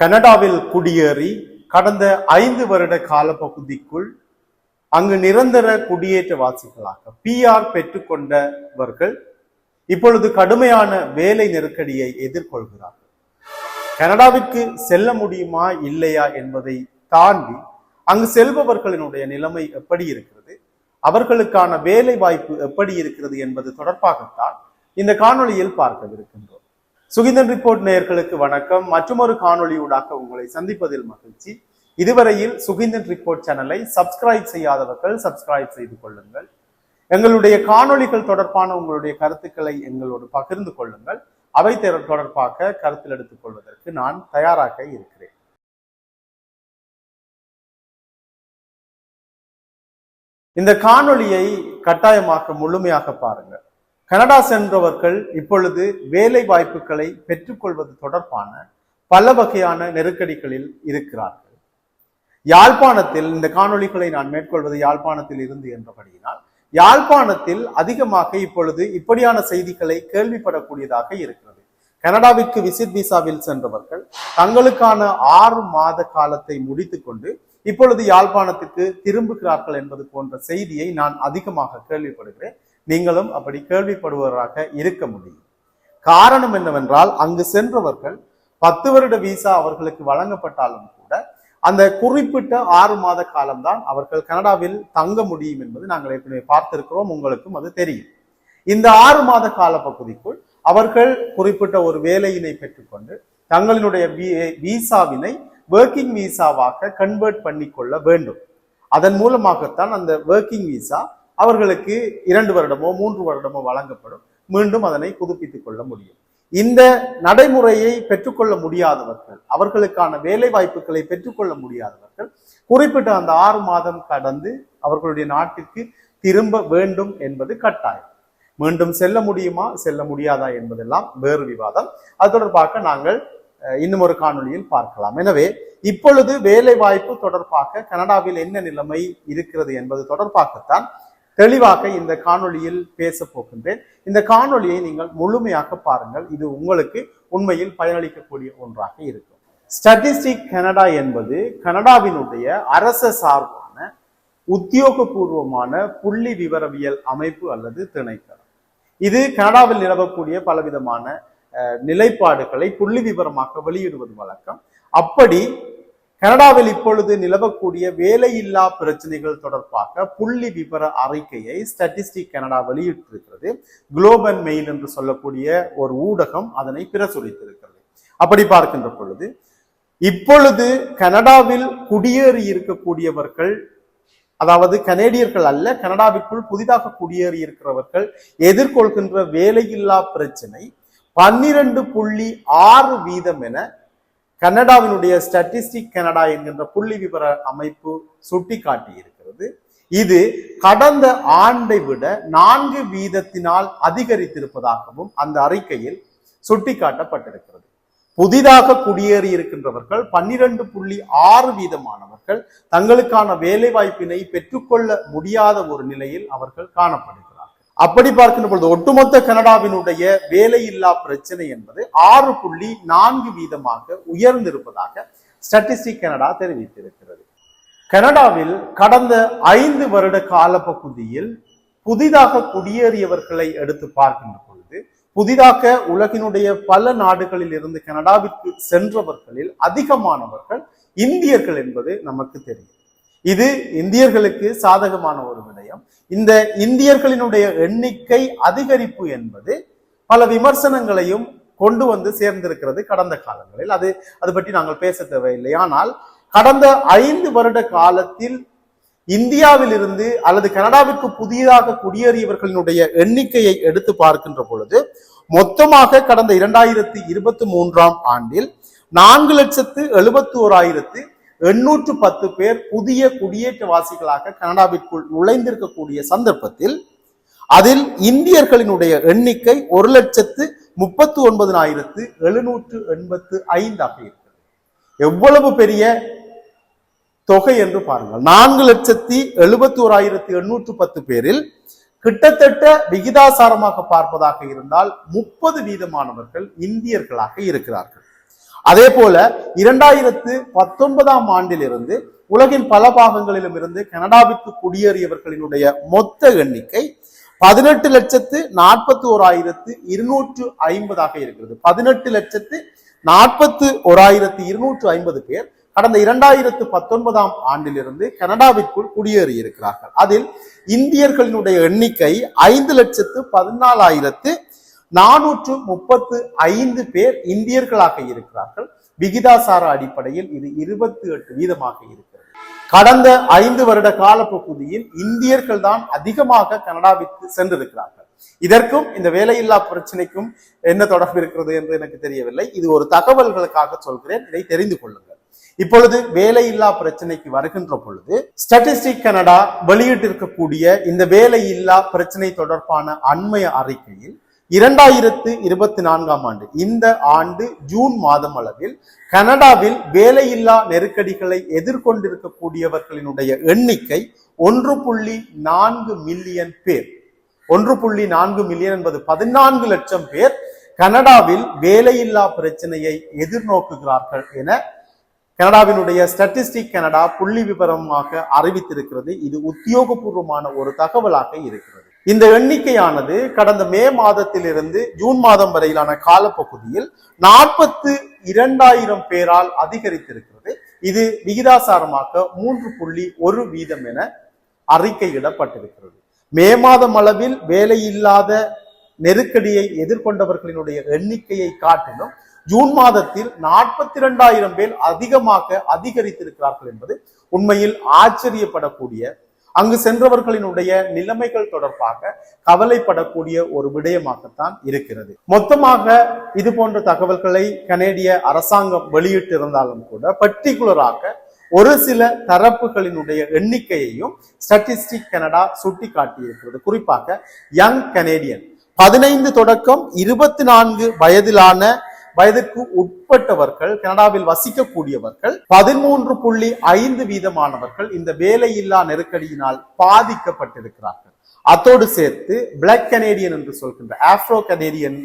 கனடாவில் குடியேறி கடந்த ஐந்து வருட காலப்பகுதிக்குள் அங்கு நிரந்தர குடியேற்றவாசிகளாக பிஆர் பெற்றுக்கொண்டவர்கள் இப்பொழுது கடுமையான வேலை நெருக்கடியை எதிர்கொள்கிறார்கள். கனடாவிற்கு செல்ல முடியுமா இல்லையா என்பதை தாண்டி அங்கு செல்பவர்களினுடைய நிலைமை எப்படி இருக்கிறது? அவர்களுக்கான வேலை வாய்ப்பு எப்படி இருக்கிறது என்பது தொடர்பாகத்தான் இந்த காணொளியில் பார்க்கவிருக்கின்றோம். சுகிந்தன் ரிப்போர்ட் நேயர்களுக்கு வணக்கம். மற்றொரு காணொளியூடாக உங்களை சந்திப்பதில் மகிழ்ச்சி. இதுவரையில் சுகிந்தன் ரிப்போர்ட் சேனலை சப்ஸ்கிரைப் செய்யாதவர்கள் சப்ஸ்கிரைப் செய்து கொள்ளுங்கள். எங்களுடைய காணொளிகள் தொடர்பான உங்களுடைய கருத்துக்களை எங்களோடு பகிர்ந்து கொள்ளுங்கள். அவை தொடர்பாக கருத்தில் எடுத்துக் கொள்வதற்கு நான் தயாராக இருக்கிறேன். இந்த காணொளியை கட்டாயமாக்க முழுமையாக பாருங்கள். கனடா சென்றவர்கள் இப்பொழுது வேலை வாய்ப்புகளை பெற்றுக்கொள்வது தொடர்பான பல வகையான நெருக்கடிகளில் இருக்கிறார்கள். யாழ்ப்பாணத்தில் இந்த காணொளிகளை நான் மேற்கொள்வது யாழ்ப்பாணத்தில் இருந்து என்றபடியினால் யாழ்ப்பாணத்தில் அதிகமாக இப்பொழுது இப்படியான செய்திகளை கேள்விப்படக்கூடியதாக இருக்கிறது. கனடாவிற்கு விசிட் விசாவில் சென்றவர்கள் தங்களுக்கான ஆறு மாத காலத்தை முடித்துக்கொண்டு இப்பொழுது யாழ்ப்பாணத்திற்கு திரும்புகிறார்கள் என்பது போன்ற செய்தியை நான் அதிகமாக கேள்விப்படுகிறேன். நீங்களும் அப்படி கேள்விப்படுபவராக இருக்க முடியும். காரணம் என்னவென்றால் அங்கு சென்றவர்கள் பத்து வருட விசா அவர்களுக்கு வழங்கப்பட்டாலும் கூட அந்த குறிப்பிட்ட ஆறு மாத காலம்தான் அவர்கள் கனடாவில் தங்க முடியும் என்பது நாங்கள் ஏற்கனவே பார்த்திருக்கிறோம் உங்களுக்கும் அது தெரியும். இந்த ஆறு மாத கால பகுதிக்குள் அவர்கள் குறிப்பிட்ட ஒரு வேலையினை பெற்றுக்கொண்டு தங்களினுடைய வி- விசாவினை ஒர்க்கிங் விசாவாக கன்வெர்ட் பண்ணிக்கொள்ள வேண்டும். அதன் மூலமாகத்தான் அந்த ஒர்க்கிங் விசா அவர்களுக்கு இரண்டு வருடமோ மூன்று வருடமோ வழங்கப்படும். மீண்டும் அதனை புதுப்பித்துக் கொள்ள முடியும். இந்த நடைமுறையை பெற்றுக்கொள்ள முடியாதவர்கள் அவர்களுக்கான வேலை வாய்ப்புகளை பெற்றுக்கொள்ள முடியாதவர்கள் குறிப்பிட்ட அந்த ஆறு மாதம் கடந்து அவர்களுடைய நாட்டிற்கு திரும்ப வேண்டும் என்பது கட்டாயம். மீண்டும் செல்ல முடியுமா செல்ல முடியாதா என்பதெல்லாம் வேறு விவாதம். அது தொடர்பாக நாங்கள் அஹ், இன்னும் ஒரு காணொளியில் பார்க்கலாம். எனவே இப்பொழுது வேலை வாய்ப்பு தொடர்பாக கனடாவில் என்ன நிலைமை இருக்கிறது என்பது தொடர்பாகத்தான் தெளிவாக இந்த காணொளியில் பேச போகின்றேன். இந்த காணொளியை நீங்கள் முழுமையாக பாருங்கள். இது உங்களுக்கு உண்மையில் பயனளிக்கக்கூடிய ஒன்றாக இருக்கும். ஸ்டாட்டிஸ்டிக் கனடா என்பது கனடாவினுடைய அரச சார்பான உத்தியோகபூர்வமான புள்ளி விவரவியல் அமைப்பு அல்லது திணைக்களம். இது கனடாவில் நிலவக்கூடிய பலவிதமான நிலைப்பாடுகளை புள்ளி விவரமாக வெளியிடுவது வழக்கம். அப்படி கனடாவில் இப்பொழுது நிலவக்கூடிய வேலையில்லா பிரச்சனைகள் தொடர்பாக புள்ளி விவர அறிக்கையை ஸ்டாட்டிஸ்டிக் கனடா வெளியிட்டிருக்கிறது. குளோபல் மெயில் என்று சொல்லக்கூடிய ஒரு ஊடகம் அதனை பிரசுரித்திருக்கிறது. அப்படி பார்க்கின்ற பொழுது இப்பொழுது கனடாவில் குடியேறி இருக்கக்கூடியவர்கள் அதாவது கனேடியர்கள் அல்ல கனடாவிற்குள் புதிதாக குடியேறி இருக்கிறவர்கள் எதிர்கொள்கின்ற வேலையில்லா பிரச்சனை பன்னிரண்டு புள்ளி ஆறு வீதம் என கனடாவினுடைய ஸ்டாட்டிஸ்டிக் கனடா என்கின்ற புள்ளி விவர அமைப்பு சுட்டிக்காட்டி இருக்கிறது இது கடந்த ஆண்டை விட நான்கு வீதத்தினால் அதிகரித்திருப்பதாகவும் அந்த அறிக்கையில் சுட்டிக்காட்டப்பட்டிருக்கிறது. புதிதாக குடியேறி இருக்கின்றவர்கள் பன்னிரண்டு புள்ளி ஆறு வீதமானவர்கள் தங்களுக்கான வேலை வாய்ப்பினை பெற்றுக்கொள்ள முடியாத ஒரு நிலையில் அவர்கள் காணப்படுகிறார்கள். அப்படி பார்க்கின்ற பொழுது ஒட்டுமொத்த கனடாவினுடைய வேலையில்லா பிரச்சனை என்பது ஆறு புள்ளி நான்கு வீதமாக உயர்ந்திருப்பதாக ஸ்டாட்டிஸ்டிக் கனடா தெரிவித்திருக்கிறது. கனடாவில் கடந்த ஐந்து வருட கால பகுதியில் புதிதாக குடியேறியவர்களை எடுத்து பார்க்கின்ற பொழுது புதிதாக உலகினுடைய பல நாடுகளில் இருந்து கனடாவிற்கு சென்றவர்களில் அதிகமானவர்கள் இந்தியர்கள் என்பது நமக்கு தெரியும். இது இந்தியர்களுக்கு சாதகமான ஒரு விடயம் விஷயம் இந்த இந்தியர்களினுடைய எண்ணிக்கை அதிகரிப்பு என்பது பல விமர்சனங்களையும் கொண்டு வந்து சேர்ந்திருக்கிறது கடந்த காலங்களில். அது அது பற்றி நாங்கள் பேச தேவையில்லை. ஆனால் கடந்த ஐந்து வருட காலத்தில் இந்தியாவில் இருந்து அல்லது கனடாவிற்கு புதிதாக குடியேறியவர்களினுடைய எண்ணிக்கையை எடுத்து பார்க்கின்ற பொழுது மொத்தமாக கடந்த இரண்டாயிரத்தி இருபத்தி மூன்றாம் ஆண்டில் நான்கு லட்சத்து எழுபத்தி ஓராயிரத்து எண்ணூற்று பத்து பேர் புதிய குடியேற்றவாசிகளாக கனடாவிற்குள் நுழைந்திருக்கக்கூடிய சந்தர்ப்பத்தில் அதில் இந்தியர்களினுடைய எண்ணிக்கை ஒரு லட்சத்து முப்பத்து ஒன்பதினாயிரத்து எழுநூற்று எண்பத்து ஐந்தாக இருக்கிறது. எவ்வளவு பெரிய தொகை என்று பாருங்கள். நான்கு லட்சத்தி எழுபத்தி ஓராயிரத்தி எண்ணூற்று பத்து பேரில் கிட்டத்தட்ட விகிதாசாரமாக பார்ப்பதாக இருந்தால் முப்பது வீதமானவர்கள் இந்தியர்களாக இருக்கிறார்கள். அதே போல இரண்டாயிரத்து பத்தொன்பதாம் ஆண்டிலிருந்து உலகின் பல பாகங்களிலும் இருந்து கனடாவிற்கு குடியேறியவர்களினுடைய மொத்த எண்ணிக்கை பதினெட்டு லட்சத்து நாற்பத்தி ஓராயிரத்து இருநூற்று ஐம்பதாக இருக்கிறது. பதினெட்டு லட்சத்து நாற்பத்து ஓராயிரத்து இருநூற்று ஐம்பது பேர் கடந்த இரண்டாயிரத்து பத்தொன்பதாம் ஆண்டிலிருந்து கனடாவிற்குள் குடியேறியிருக்கிறார்கள். அதில் இந்தியர்களினுடைய எண்ணிக்கை ஐந்து லட்சத்து பதினாலாயிரத்து நானூற்று முப்பத்து ஐந்து பேர் இந்தியர்களாக இருக்கிறார்கள். விகிதாசார அடிப்படையில் இது இருபத்தி எட்டு வீதமாக இருக்கிறது. கடந்த ஐந்து வருட கால பகுதியில் இந்தியர்கள் தான் அதிகமாக கனடாவிற்கு சென்றிருக்கிறார்கள். இதற்கும் இந்த வேலையில்லா பிரச்சனைக்கும் என்ன தொடர்பு இருக்கிறது என்று எனக்கு தெரியவில்லை. இது ஒரு தகவல்களுக்காக சொல்கிறேன். இதை தெரிந்து கொள்ளுங்கள். இப்பொழுது வேலையில்லா பிரச்சனைக்கு வருகின்ற பொழுது ஸ்டாட்டிஸ்டிக் கனடா வெளியிட்டிருக்கக்கூடிய இந்த வேலையில்லா பிரச்சனை தொடர்பான அண்மைய அறிக்கையில் இரண்டாயிரத்து இருபத்தி நான்காம் ஆண்டு இந்த ஆண்டு ஜூன் மாதம் அளவில் கனடாவில் வேலையில்லா நெருக்கடிகளை எதிர்கொண்டிருக்கக்கூடியவர்களினுடைய எண்ணிக்கை ஒன்று புள்ளி நான்கு மில்லியன் பேர். ஒன்று புள்ளி நான்கு மில்லியன் என்பது பதினான்கு லட்சம் பேர் கனடாவில் வேலையில்லா பிரச்சனையை எதிர்நோக்குகிறார்கள் என கனடாவினுடைய ஸ்டாட்டிஸ்டிக் கனடா புள்ளி விவரமாக அறிவித்திருக்கிறது. இது உத்தியோகபூர்வமான ஒரு தகவலாக இருக்கிறது. இந்த எண்ணிக்கையானது கடந்த மே மாதத்திலிருந்து ஜூன் மாதம் வரையிலான காலப்பகுதியில் நாற்பத்து இரண்டாயிரம் பேரால் அதிகரித்திருக்கிறது. இது விகிதாசாரமாக மூன்று புள்ளி ஒரு வீதம் என அறிக்கையிடப்பட்டிருக்கிறது. மே மாதம் அளவில் வேலையில்லாத நெருக்கடியை எதிர்கொண்டவர்களினுடைய எண்ணிக்கையை காட்டிலும் ஜூன் மாதத்தில் நாற்பத்தி இரண்டாயிரம் பேர் அதிகமாக அதிகரித்திருக்கிறார்கள் என்பது உண்மையில் ஆச்சரியப்படக்கூடிய அங்கு சென்றவர்களினுடைய நிலைமைகள் தொடர்பாக கவலைப்படக்கூடிய ஒரு விடயமாகத்தான் இருக்கிறது. மொத்தமாக இது போன்ற தகவல்களை கனேடிய அரசாங்கம் வெளியிட்டிருந்தாலும் கூட பர்டிகுலராக ஒரு சில தரப்புகளினுடைய எண்ணிக்கையையும் ஸ்டாட்டிஸ்டிக் கனடா சுட்டி காட்டியிருக்கிறது குறிப்பாக யங் கனேடியன் பதினைந்து தொடக்கம் இருபத்தி நான்கு வயதிலான வயதிற்கு உட்பட்டவர்கள் கனடாவில் வசிக்கக்கூடியவர்கள் பதிமூன்று புள்ளி ஐந்து வீதமானவர்கள் இந்த வேலையில்லா நெருக்கடியினால் பாதிக்கப்பட்டிருக்கிறார்கள். அத்தோடு சேர்த்து பிளாக் கனேடியன் என்று சொல்கின்ற ஆப்ரோ கனேடியன்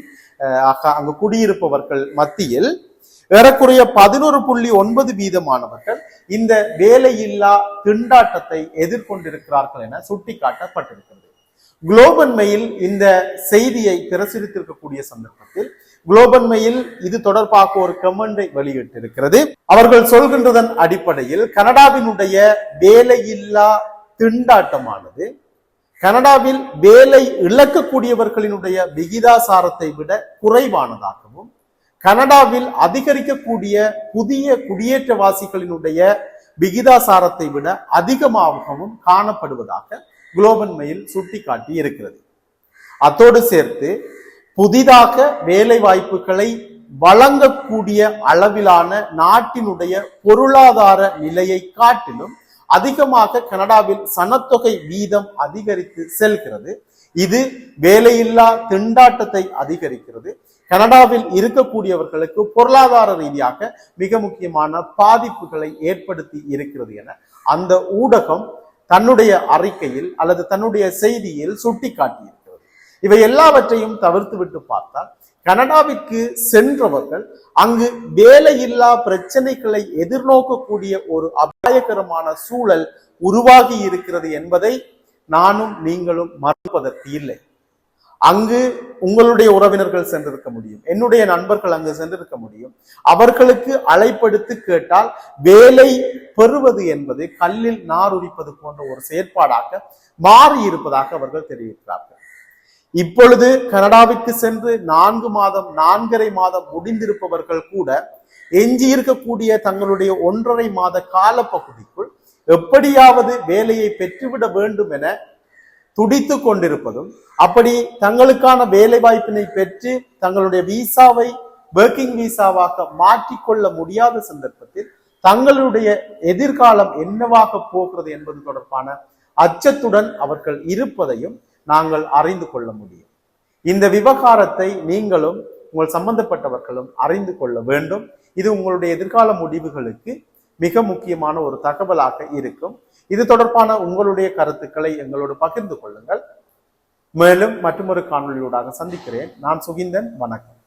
அங்கு குடியிருப்பவர்கள் மத்தியில் ஏறக்குறைய பதினோரு புள்ளி ஒன்பது வீதமானவர்கள் இந்த வேலையில்லா திண்டாட்டத்தை எதிர்கொண்டிருக்கிறார்கள் என சுட்டிக்காட்டப்பட்டிருக்கிறது. குளோபல் மெயில் இந்த செய்தியை பிரசுரித்திருக்கக்கூடிய சந்தர்ப்பத்தில் குளோபன்மையில் இது தொடர்பாக ஒரு கமெண்டை வெளியிட்டிருக்கிறது. அவர்கள் சொல்கின்றதன் அடிப்படையில் கனடாவினுடைய வேலையில்லா திண்டாட்டமானது கனடாவில் வேலை இழக்கக்கூடியவர்களினுடைய விகிதாசாரத்தை விட குறைவானதாகவும் கனடாவில் அதிகரிக்கக்கூடிய புதிய குடியேற்றவாசிகளினுடைய விகிதாசாரத்தை விட அதிகமாகவும் காணப்படுவதாக குளோபல் மெயில் சுட்டிக்காட்டி இருக்கிறது அத்தோடு சேர்த்து புதிதாக வேலை வாய்ப்புகளை வழங்கக்கூடிய அளவிலான நாட்டினுடைய பொருளாதார நிலையை காட்டிலும் அதிகமாக கனடாவில் சனத்தொகை வீதம் அதிகரித்து செல்கிறது. இது வேலையில்லா திண்டாட்டத்தை அதிகரிக்கிறது. கனடாவில் இருக்கக்கூடியவர்களுக்கு பொருளாதார ரீதியாக மிக முக்கியமான பாதிப்புகளை ஏற்படுத்தி இருக்கிறது என அந்த ஊடகம் தன்னுடைய அறிக்கையில் அல்லது தன்னுடைய செய்தியில் சுட்டிக்காட்டியது இவை எல்லாவற்றையும் தவிர்த்து விட்டு பார்த்தால் கனடாவிற்கு சென்றவர்கள் அங்கு வேலையில்லா பிரச்சனைகளை எதிர்நோக்கக்கூடிய ஒரு அபாயகரமான சூழல் உருவாகி இருக்கிறது என்பதை நானும் நீங்களும் மறுப்பதற்கு இல்லை. அங்கு உங்களுடைய உறவினர்கள் சென்றிருக்க முடியும். என்னுடைய நண்பர்கள் அங்கு சென்றிருக்க முடியும். அவர்களுக்கு அழைப்படுத்து கேட்டால் வேலை பெறுவது என்பது கல்லில் நார் உரிப்பது போன்ற ஒரு செயற்பாடாக மாறி இருப்பதாக அவர்கள் தெரிவிக்கிறார்கள். இப்பொழுது கனடாவிற்கு சென்று நான்கு மாதம் நான்கரை மாதம் முடிந்திருப்பவர்கள் கூட எஞ்சி இருக்கக்கூடிய தங்களுடைய ஒன்றரை மாத கால பகுதிக்குள் எப்படியாவது வேலையை பெற்றுவிட வேண்டும் என துடித்து கொண்டிருப்பதும் அப்படி தங்களுக்கான வேலை வாய்ப்பினை பெற்று தங்களுடைய விசாவை ஒர்க்கிங் விசாவாக மாற்றிக்கொள்ள முடியாத சந்தர்ப்பத்தில் தங்களுடைய எதிர்காலம் என்னவாக போகிறது என்பது தொடர்பான அச்சத்துடன் அவர்கள் இருப்பதையும் நாங்கள் அறிந்து கொள்ள முடியும். இந்த விவகாரத்தை நீங்களும் உங்கள் சம்பந்தப்பட்டவர்களும் அறிந்து கொள்ள வேண்டும். இது உங்களுடைய எதிர்கால முடிவுகளுக்கு மிக முக்கியமான ஒரு தகவலாக இருக்கும். இது தொடர்பான உங்களுடைய கருத்துக்களை எங்களோடு பகிர்ந்து கொள்ளுங்கள். மேலும் மற்றொரு காணொலியூடாக சந்திக்கிறேன். நான் சுகிந்தன். வணக்கம்.